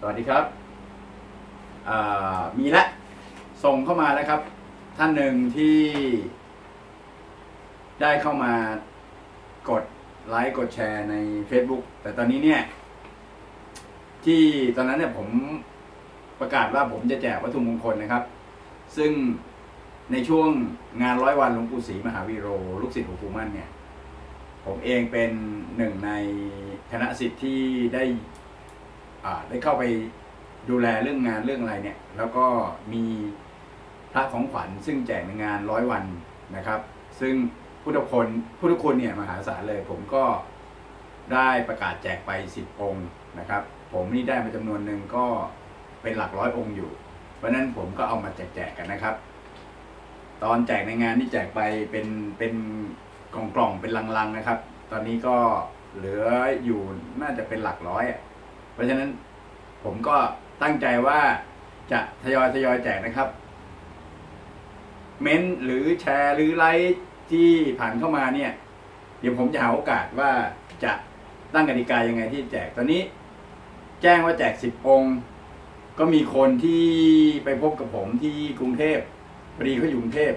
สวัสดีครับ มีละ ส่งเข้ามาแล้วครับ ท่านหนึ่งที่ได้เข้ามากดไลค์กดแชร์ใน Facebook แต่ตอนนี้เนี่ย ที่ตอนนั้นเนี่ยผมประกาศว่าผมจะแจกวัตถุมงคลนะครับ ซึ่งในช่วงงานร้อยวันหลวงปู่ศรีมหาวีโร ลูกศิษย์หลวงปู่มั่นเนี่ย ผมเองเป็นหนึ่งในคณะสิทธิ์ที่ได้ ได้เข้าไปดูแลเรื่องงานเรื่องอะไรเนี่ย แล้วก็มีพระของขวัญซึ่งแจกในงานร้อยวันนะครับ ซึ่งพุทธคนพุทธคุณเนี่ยมหาศาลเลย ผมก็ได้ประกาศแจกไปสิบองค์นะครับ ผมนี่ได้มาจำนวนหนึ่งก็เป็นหลักร้อยองค์อยู่ เพราะนั้นผมก็เอามาแจกๆกันนะครับ ตอนแจกในงานนี่แจกไปเป็นเป็นกล่องๆเป็นลังๆนะครับ ตอนนี้ก็เหลืออยู่น่าจะเป็นหลักร้อยอะ เพราะฉะนั้นผมก็ตั้งใจว่าจะทยอยทยอยแจกนะครับ เม้นหรือแชร์หรือไลค์ที่ผ่านเข้ามาเนี่ย เดี๋ยวผมจะหาโอกาสว่าจะตั้งกติกายังไงที่แจกตอนนี้ แจ้งว่าแจกสิบองค์ ก็มีคนที่ไปพบกับผมที่กรุงเทพพอดีเขาอยู่กรุงเทพ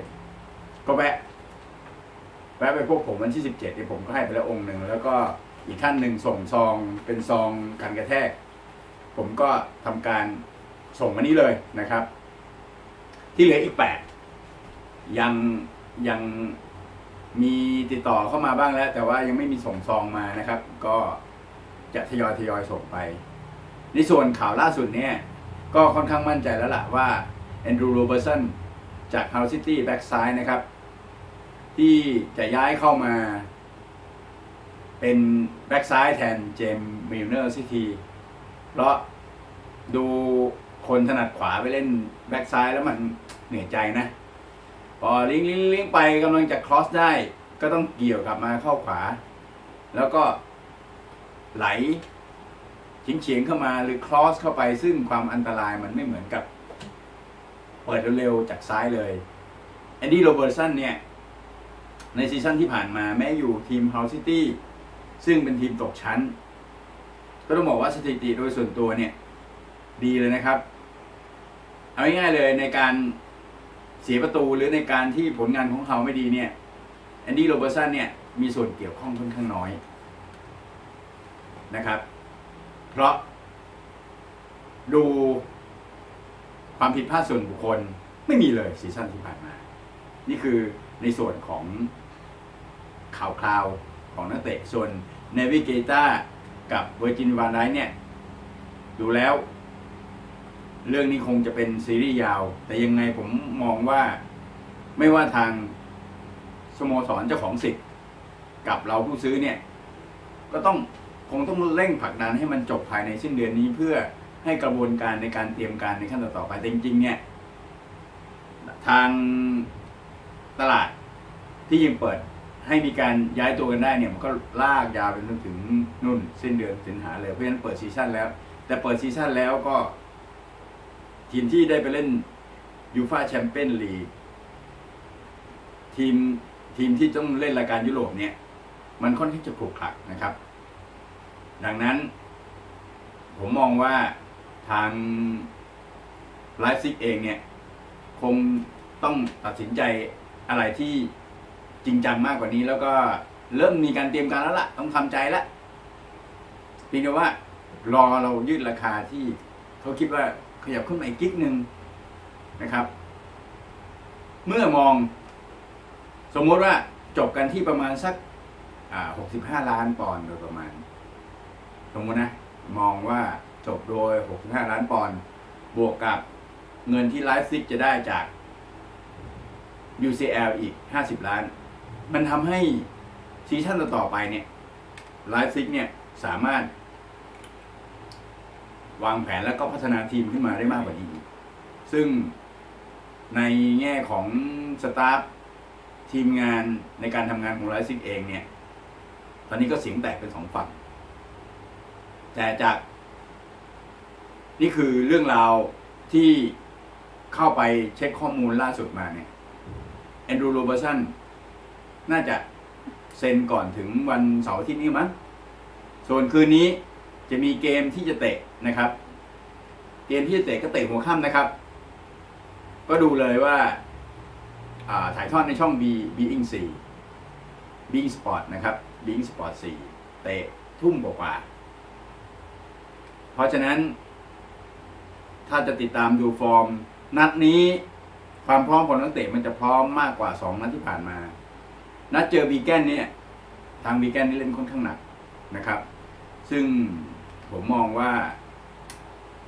ก็แวะแวะไปพบผมวันที่สิบเจ็ดที่ผมก็ให้ไปแล้วองค์หนึ่งแล้วก็ อีกท่านหนึ่งส่งซองเป็นซองกันกระแทก ผมก็ทำการส่งมานี้เลยนะครับ ที่เหลืออีกแปดยังยังมีติดต่อเข้ามาบ้างแล้ว แต่ว่ายังไม่มีส่งซองมานะครับ ก็จะทยอยทยอยส่งไป ในส่วนข่าวล่าสุดเนี่ย ก็ค่อนข้างมั่นใจแล้วล่ะว่าแอนดรูว์โรเบอร์สันจากฮา c ซิตี้แบ็กซ้ายนะครับ ที่จะย้ายเข้ามา เป็นแบ็กซ้ายแทนเจมมิลเนอร์ซิทีเพราะดูคนถนัดขวาไปเล่นแบ็กซ้ายแล้วมันเหนื่อยใจนะ พอลิงลิงลิงไปกำลังจะครอสได้ก็ต้องเกี่ยวกลับมาเข้าขวา แล้วก็ไหลเฉียงเข้ามาหรือครอสเข้าไปซึ่งความอันตรายมันไม่เหมือนกับ เปิดเร็วๆจากซ้ายเลยแอนดี้โรเบิร์ตสันเนี่ย ในซีซั่นที่ผ่านมาแม้อยู่ทีม Hull City ซึ่ ซึ่งเป็นทีมตกชั้น ก็ต้องบอกว่าสถิติโดยส่วนตัวเนี่ย ดีเลยนะครับ เอาง่ายๆเลยในการเสียประตูหรือในการที่ผลงานของเขาไม่ดีเนี่ยแอนดี้โรเบอร์สันเนี่ยมีส่วนเกี่ยวข้องค่อนข้างน้อยนะครับ เพราะดูความผิดพลาดส่วนบุคคลไม่มีเลยซีซั่นที่ผ่านมา นี่คือในส่วนของข่าวคราว ของนักเตะส่วนเนวิเกตากับเวอร์จินวานไดเนี่ยดูแล้ว เรื่องนี้คงจะเป็นซีรีส์ยาว แต่ยังไงผมมองว่าไม่ว่าทางสโมสรเจ้าของสิทธิ์กับเราผู้ซื้อเนี่ย ก็ต้องคงต้องเร่งผลักดันให้มันจบภายในสิ้นเดือนนี้เพื่อให้กระบวนการในการเตรียมการในขั้นต่อไปแต่จริงๆ เนี่ย ทางตลาดที่ยังเปิด ให้มีการย้ายตัวกันได้เนี่ยมันก็ลากยาวไปจนถึงนุ่นสิ้นเดือนสิงหาเลยเพราะฉะนั้นเปิดซีซั่นแล้ว แต่เปิดซีซั่นแล้วก็ ทีมที่ได้ไปเล่นยูฟาแชมเปี้ยนลีกทีมทีมที่ต้องเล่นรายการยุโรปเนี่ย มันค่อนข้างจะขรุขระนะครับ ดังนั้น ผมมองว่าทางไลฟ์ซิกเองเนี่ย คงต้องตัดสินใจอะไรที่ จริงจังมากกว่านี้ แล้วก็เริ่มมีการเตรียมการแล้วล่ะ ต้องทำใจล้วเพียงแต่ว่า รอเรายืดราคาที่เขาคิดว่าขยับขึ้นมาอีกกิ๊กหนึ่งนะครับ เมื่อมอง สมมติว่าจบกันที่ประมาณสักหกสิบห้าล้านปอนด์โดยประมาณ สมมตินะ มองว่าจบโดยหกสิบห้าล้านปอนด์บวกกับเงินที่ไลฟ์ซิกจะได้จาก UCL อีก 50 ล้าน มันทำให้ซีซั่นต่อไปเนี่ยไลฟ์ซิกเนี่ยสามารถ วางแผนแล้วก็พัฒนาทีมขึ้นมาได้มากกว่านี้อีกซึ่งในแง่ของสตาฟทีมงานในการทำงานของไลฟ์ซิกเองเนี่ย ตอนนี้ก็เสียงแตกเป็นสองฝั่ง แต่จาก นี่คือเรื่องราวที่เข้าไปเช็คข้อมูลล่าสุดมาเนี่ยแอนดรูโรเบอร์สัน น่าจะเซ็นก่อนถึงวันเสาร์ทิตย์นี้มั้งส่วนคืนนี้จะมีเกมที่จะเตะนะครับ เกมที่จะเตะก็เตะหัวค่ำนะครับ ก็ดูเลยว่าถ่ายทอดในช่อง B Being 4 Being Sport นะครับ Being Sport 4 เตะทุ่มกว่า เพราะฉะนั้น ถ้าจะติดตามดูฟอร์ม นัดนี้ความพร้อมของนักเตะมันจะพร้อมมากกว่า 2 นัดที่ผ่านมา นัดเจอบีแกนเนี่ยทางบีแกนนี่เล่นค่อนข้างหนักนะครับ ซึ่งผมมองว่า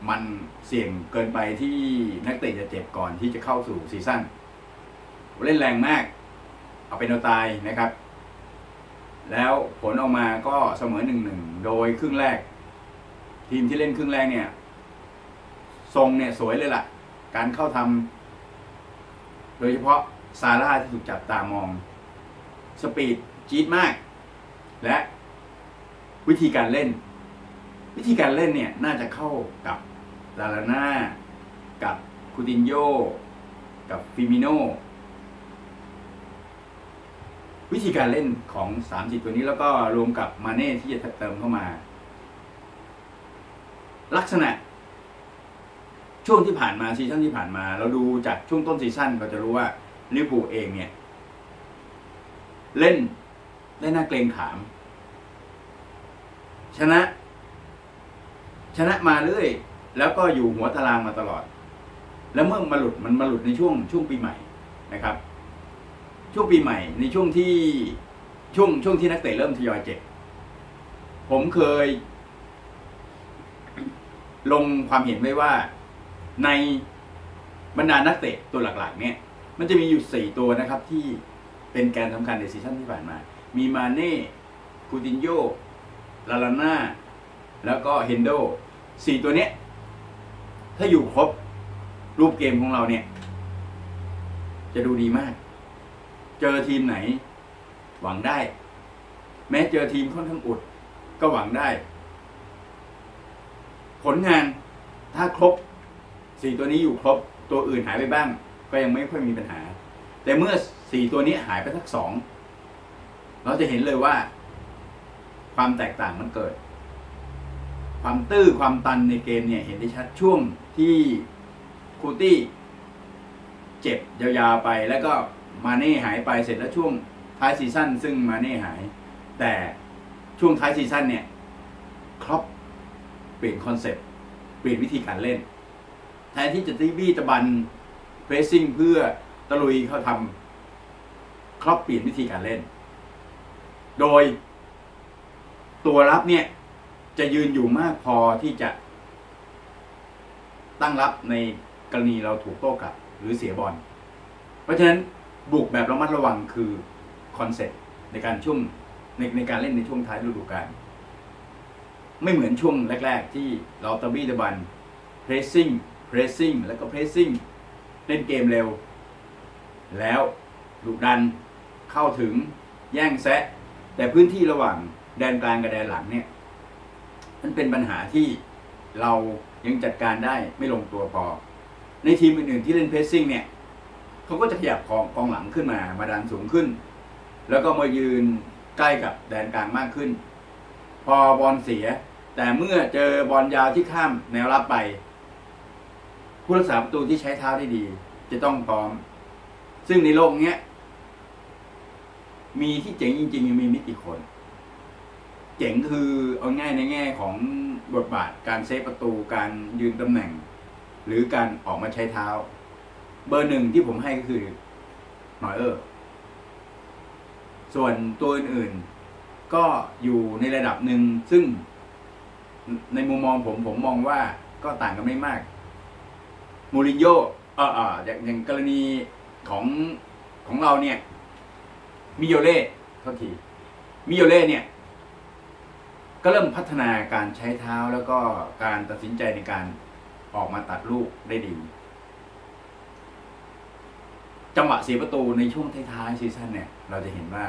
มันเสี่ยงเกินไปที่นักเตะจะเจ็บก่อนที่จะเข้าสู่ซีซั่นเล่นแรงมาก เอาเป็นเอาตายนะครับ แล้วผลออกมาก็เสมอหนึ่งหนึ่งโดยครึ่งแรก ทีมที่เล่นครึ่งแรกเนี่ย ทรงเนี่ยสวยเลยล่ะ การเข้าทำโดยเฉพาะซาร่าที่ถูกจับตามอง สปีดจี๊ดมาก และวิธีการเล่น วิธีการเล่นเนี่ยน่าจะเข้ากับลาลาน่ากับคูตินโยกับฟิมิโนวิธีการเล่นของสามสิบตัวนี้แล้วก็รวมกับมาเน่ที่จะเติมเข้ามา ลักษณะ ช่วงที่ผ่านมาซีซั่นที่ผ่านมา เราดูจากช่วงต้นซีซั่นเราจะรู้ว่าลิเวอร์พูลเองเนี่ย เล่นได้น่าเกรงขาม ชนะ ชนะมาเรื่อย แล้วก็อยู่หัวตารางมาตลอด แล้วเมื่อมาหลุดมันมาหลุดในช่วงช่วงปีใหม่นะครับ ช่วงปีใหม่ ในช่วงที่ช่วงช่วงที่นักเตะเริ่มทยอยเจ็บผมเคย ลงความเห็นไว้ว่า ในบรรดานักเตะตัวหลักๆ เนี่ย มันจะมีอยู่สี่ตัวนะครับที่ เป็นแกนสำคัญในซีซั่นที่ผ่านมา มีมาเน่คูตินโยลาลาน่า แล้วก็เฮนโดสี่ตัวเนี้ย ถ้าอยู่ครบ รูปเกมของเราเนี่ย จะดูดีมาก เจอทีมไหน หวังได้ แม้เจอทีมค่อนข้างอุด ก็หวังได้ ผลงานถ้าครบสี่ตัวนี้อยู่ครบ ตัวอื่นหายไปบ้าง ก็ยังไม่ค่อยมีปัญหา แต่เมื่อสี่ตัวนี้หายไปทักสองเราจะเห็นเลยว่า ความแตกต่างมันเกิด ความตื้อความตันในเกมเนี่ยเห็นได้ชัดช่วงที่คูตี้เจ็บยาวๆไปแล้วก็มาเน่หายไปเสร็จแล้วช่วงท้ายซีซั่นซึ่งมาเน่หาย แต่ช่วงท้ายซีซั่นเนี่ยครอปเปลี่ยนคอนเซ็ปต์เปลี่ยนวิธีการเล่นแทนที่จะตีบี้ตะบันเพรสซิ่งเพื่อ ตะลุยเขาทำครอปเปลี่ยนวิธีการเล่น โดยตัวรับเนี่ย จะยืนอยู่มากพอที่จะ ตั้งรับในกรณีเราถูกโต้กลับ หรือเสียบอล เพราะฉะนั้นบุกแบบระมัดระวังคือคอนเซ็ปต์ในการช่วงในในการเล่นในช่วงท้ายฤดูกาลไม่เหมือนช่วงแรก ๆ ที่เราตะบี้ตะบันเพรสซิ่งเพรสซิ่งแล้วก็เพรสซิ่งเล่นเกมเร็ว แล้วดุดันเข้าถึงแย่งแซะ แต่พื้นที่ระหว่างแดนกลางกับแดนหลังเนี่ย มันเป็นปัญหาที่เรายังจัดการได้ไม่ลงตัวพอ ในทีมอื่นๆที่เล่นเพสซิ่งเนี่ยเขาก็จะขยับกองกองหลังขึ้นมามาดันสูงขึ้น แล้วก็มายืนใกล้กับแดนกลางมากขึ้น พอบอลเสีย แต่เมื่อเจอบอลยาวที่ข้ามแนวรับไป ผู้รักษาประตูที่ใช้เท้าได้ดี จะต้องพร้อม ซึ่งในโลกเนี้ย มีที่เจ๋งจริงๆยังมีไม่กี่คน เจ๋งคือเอาง่ายในแง่ของบทบาทการเซฟประตูการยืนตำแหน่ง หรือการออกมาใช้เท้า เบอร์หนึ่งที่ผมให้ก็คือหนอยเออร์ส่วนตัวอื่นๆก็อยู่ในระดับหนึ่งซึ่งในมุมมองผมผมมองว่าก็ต่างกันไม่มาก มูรินโญ่เออเอออย่างอย่างกรณี ของของเราเนี่ย มิโยเล่เท่าที มิโยเล่เนี่ย ก็เริ่มพัฒนาการใช้เท้าแล้วก็การตัดสินใจในการออกมาตัดลูกได้ดี จังหวะเสียประตูในช่วงท้ายๆซีซั่นเนี่ย เราจะเห็นว่า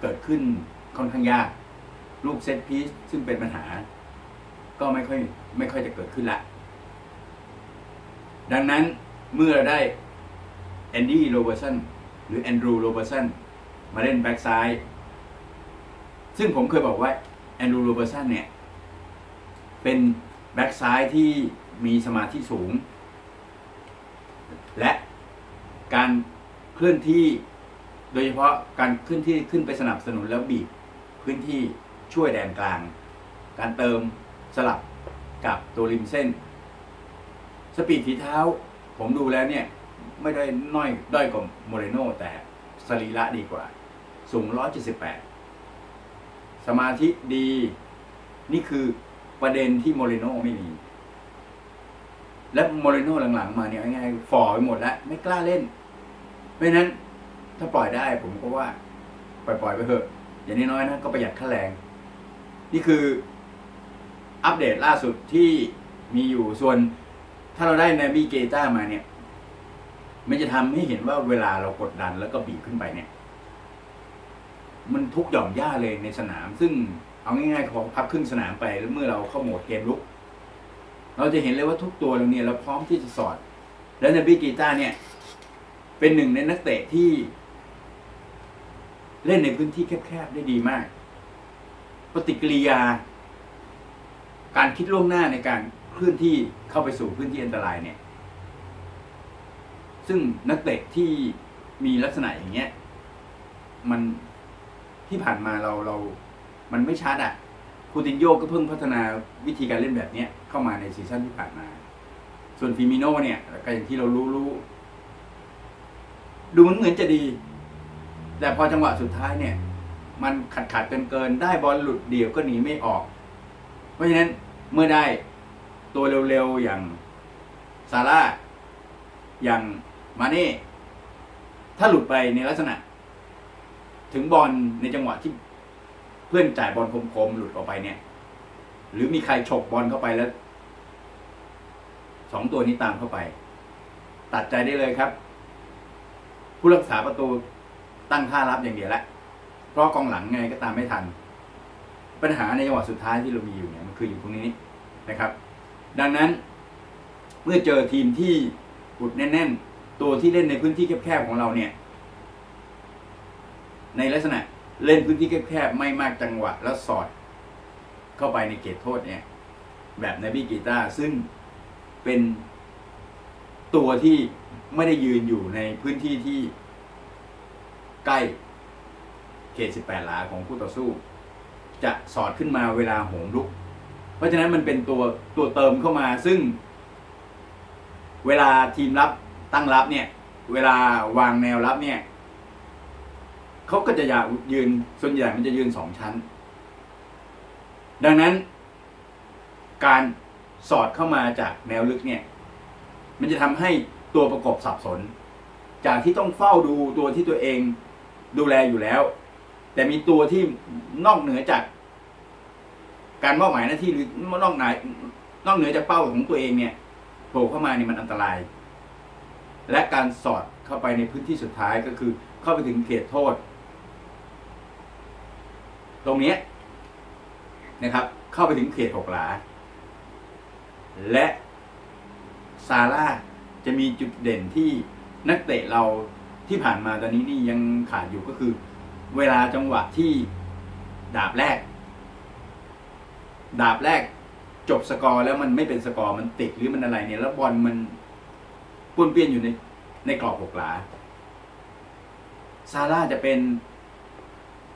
เกิดขึ้นค่อนข้างยาก ลูกเซตพีซซึ่งเป็นปัญหา ก็ไม่ค่อยไม่ค่อยจะเกิดขึ้นละ ดังนั้นเมื่อได้ แอนดี้โรเบอร์สันหรือแอนดรูโรเบอร์สันมาเล่นแบ็กซ้าย ซึ่งผมเคยบอกว่าแอนดรูโรเบอร์สันเนี่ย เป็นแบ็กซ้ายที่มีสมาธิสูง และการเคลื่อนที่โดยเฉพาะการเคลื่อนที่ขึ้นไปสนับสนุนแล้วบีบพื้นที่ช่วยแดนกลาง การเติมสลับกับตัวริมเส้น สปีดฝีเท้า ผมดูแล้วเนี่ย ไม่ได้น้อยด้อยกว่าโมเรโนแต่สรีระดีกว่า สูง 178 สมาธิดี นี่คือประเด็นที่โมเรโนไม่มี และโมเรโนหลังๆ มาเนี่ยง่ายๆฝ่อไปหมดแล้ว ไม่กล้าเล่น เพราะนั้นถ้าปล่อยได้ผมก็ว่า ปล่อยๆไปเถอะ อย่างน้อยๆนะก็ประหยัดค่าแรง นี่คืออัปเดตล่าสุดที่มีอยู่ส่วนถ้าเราได้นาวิเกต้ามาเนี่ย มันจะทำให้เห็นว่าเวลาเรากดดันแล้วก็บีบขึ้นไปเนี่ย มันทุกหย่อมย่าเลยในสนาม ซึ่งเอาง่ายๆขอพับครึ่งสนามไปแล้วเมื่อเราเข้าโหมดเกมลุก เราจะเห็นเลยว่าทุกตัวเราเนี่ยเราพร้อมที่จะสอด แล้วนบิกีตาเนี่ย เป็นหนึ่งในนักเตะที่ เล่นในพื้นที่แคบๆได้ดีมาก ปฏิกิริยา การคิดล่วงหน้าในการเคลื่อนที่เข้าไปสู่พื้นที่อันตรายเนี่ย ซึ่งนักเตะที่มีลักษณะอย่างเงี้ย มันที่ผ่านมาเราเรา มันไม่ชัดอะคูตินโยก็เพิ่งพัฒนาวิธีการเล่นแบบเนี้ย เข้ามาในซีซั่นที่ผ่านมา ส่วนฟิมิโน่เนี่ยก็อย่างที่เรารู้รู้ดูเหมือนจะดี แต่พอจังหวะสุดท้ายเนี่ย มันขัดขัดเกินเกินได้บอลหลุดเดี่ยวก็หนีไม่ออก เพราะฉะนั้นเมื่อได้ตัวเร็วๆอย่างซาร่าอย่าง มาเน่ถ้าหลุดไปในลักษณะ ถึงบอลในจังหวะที่เพื่อนจ่ายบอลคมๆหลุดออกไปเนี่ย หรือมีใครฉกบอลเข้าไปแล้วสองตัวนี้ตามเข้าไป ตัดใจได้เลยครับ ผู้รักษาประตูตั้งท่ารับอย่างเดียวละเพราะกองหลังไงก็ตามไม่ทัน ปัญหาในจังหวะสุดท้ายที่เรามีอยู่เนี่ยมันคืออยู่ตรงนี้นะครับ ดังนั้นเมื่อเจอทีมที่อุดแน่นๆ ตัวที่เล่นในพื้นที่แคบๆของเราเนี่ย ในลักษณะเล่นพื้นที่แคบๆไม่มากจังหวะ แล้วสอด เข้าไปในเขตโทษเนี่ย แบบในบิกีตาร์ซึ่งเป็นตัวที่ไม่ได้ยืนอยู่ในพื้นที่ที่ใกล้เขต 18 หลาของคู่ต่อสู้ จะสอดขึ้นมาเวลาโหมลุก เพราะฉะนั้นมันเป็นตัวตัวเติมเข้ามาซึ่ง เวลาทีมรับ ตั้งรับเนี่ย เวลาวางแนวรับเนี่ยเขาก็จะอยากยืนส่วนใหญ่มันจะยืนสองชั้น ดังนั้น การสอดเข้ามาจากแนวลึกเนี่ย มันจะทำให้ตัวประกบสับสน จากที่ต้องเฝ้าดูตัวที่ตัวเองดูแลอยู่แล้ว แต่มีตัวที่นอกเหนือจาก การมอบหมายหน้าที่หรือนอกไหนนอกเหนือจากเป้าของตัวเองเนี่ยโผล่เข้ามาเนี่ยมันอันตราย และการสอดเข้าไปในพื้นที่สุดท้ายก็คือ เข้าไปถึงเขตโทษ ตรงนี้นะครับ เข้าไปถึงเขตหกหลา และซาร่าจะมีจุดเด่นที่นักเตะเราที่ผ่านมาตอนนี้นี่ยังขาดอยู่ก็คือ เวลาจังหวะที่ดาบแรก ดาบแรกจบสกอร์แล้วมันไม่เป็นสกอร์มันติดหรือมันอะไรเนี่ย แล้วบอลมัน ป้วนเปี้ยนอยู่ในในกรอบหกหลา ซาร่าจะเป็น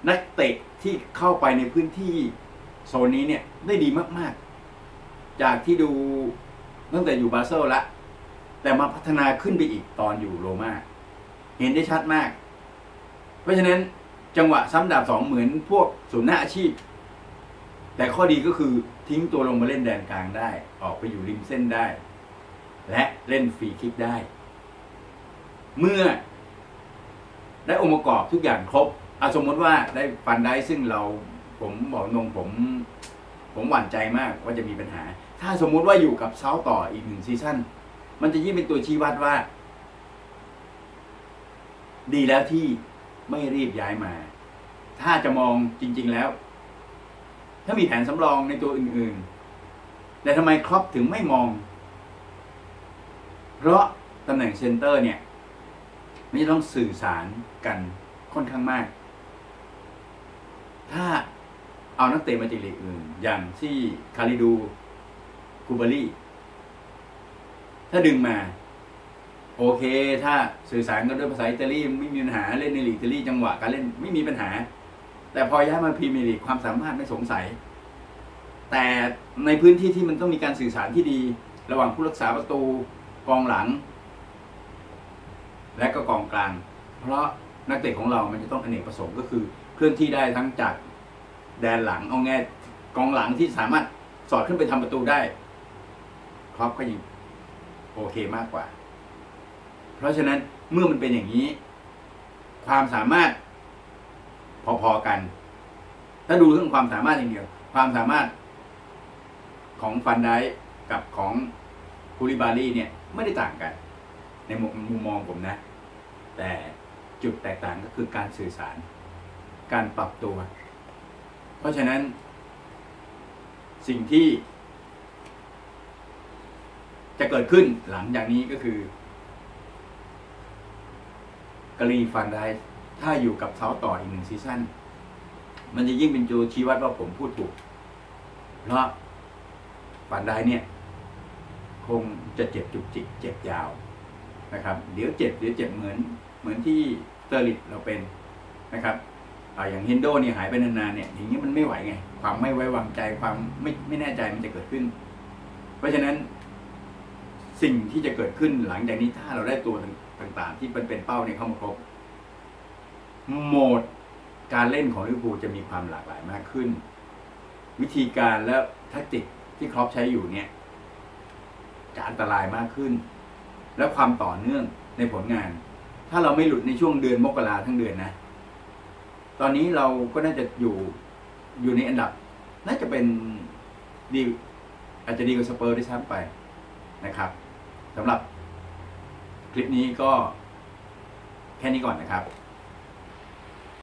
นักเตะที่เข้าไปในพื้นที่โซนนี้เนี่ยได้ดีมากๆ จากที่ดูตั้งแต่อยู่บาเซลละ แต่มาพัฒนาขึ้นไปอีกตอนอยู่โรมาเห็นได้ชัดมาก เพราะฉะนั้นจังหวะซ้ำดาบสองเหมือนพวกศูนย์หน้าอาชีพ แต่ข้อดีก็คือทิ้งตัวลงมาเล่นแดนกลางได้ ออกไปอยู่ริมเส้นได้ และเล่นฟรีคิกได้ เมื่อ ได้องค์ประกอบทุกอย่างครบอาสมมติว่าได้ฟันได้ซึ่งเราผมบอกนงผม ผมหวั่นใจมากว่าจะมีปัญหา ถ้าสมมุติว่าอยู่กับเซาต่ออีกหนึ่งซีซั่นมันจะยิ่งเป็นตัวชี้วัดว่า ดีแล้วที่ไม่รีบย้ายมา ถ้าจะมองจริง ๆแล้ว ถ้ามีแผนสำรองในตัวอื่น ๆ แต่ทำไมครอปถึงไม่มอง เพราะตำแหน่งเซนเตอร์เนี่ยมันจะต้องสื่อสารกันค่อนข้างมาก ถ้าเอานักเตะมาจากลีกอื่น อย่างที่คาริดูคูบารีถ้าดึงมา โอเค ถ้าสื่อสารกันด้วยภาษาอิตาลีไม่มีปัญหาเล่นในลีกอิตาลีจังหวะการเล่นไม่มีปัญหา แต่พอย้ายมาพรีเมียร์ลีกความสามารถไม่สงสัย แต่ในพื้นที่ที่มันต้องมีการสื่อสารที่ดี ระหว่างผู้รักษาประตู กองหลัง และก็กองกลาง เพราะนักเตะของเรามันจะต้องอเนกประสงค์ก็คือเคลื่อนที่ได้ทั้งจากแดนหลังเอาแง่กองหลังที่สามารถสอดขึ้นไปทำประตูได้ครอปก็ยังโอเคมากกว่า เพราะฉะนั้นเมื่อมันเป็นอย่างนี้ ความสามารถพอๆกัน ถ้าดูเรื่องความสามารถอย่างเดียว ความสามารถของฟันไดกับของคูลิบารีเนี่ย ไม่ได้ต่างกัน ในมุมมองผมนะ แต่จุดแตกต่างก็คือการสื่อสาร การปรับตัว เพราะฉะนั้น สิ่งที่ จะเกิดขึ้นหลังจากนี้ก็คือกรีฟันได้ถ้าอยู่กับเขาต่ออีกหนึ่งซีซั่นมันจะยิ่งเป็นจูชี้วัดว่าผมพูดถูก เพราะฟันได้เนี่ย คงจะเจ็บจุกจิกเจ็บยาวนะครับ เดี๋ยวเจ็บเดี๋ยวเจ็บเหมือนเหมือนที่เตอร์ลิตเราเป็นนะครับอย่างเฮนโดเนี่ยหายไปนานๆเนี่ยอย่างนี้มันไม่ไหวไง ความไม่ไว้วางใจความไม่ไม่แน่ใจมันจะเกิดขึ้น เพราะฉะนั้นสิ่งที่จะเกิดขึ้นหลังจากนี้ถ้าเราได้ตัวต่างๆ ที่เป็นเป็นเป้าเนี่ยเข้ามาครบโหมดการเล่นของลิเวอร์พูลจะมีความหลากหลายมากขึ้น วิธีการและแทคติกที่ครอปใช้อยู่เนี่ย จะอันตรายมากขึ้น และความต่อเนื่องในผลงาน ถ้าเราไม่หลุดในช่วงเดือนมกราทั้งเดือนนะ ตอนนี้เราก็น่าจะอยู่อยู่ในอันดับ น่าจะเป็นดีอาจจะดีกว่าสเปอร์ด้วยซ้ำไปนะครับสำหรับคลิปนี้ก็แค่นี้ก่อนนะครับ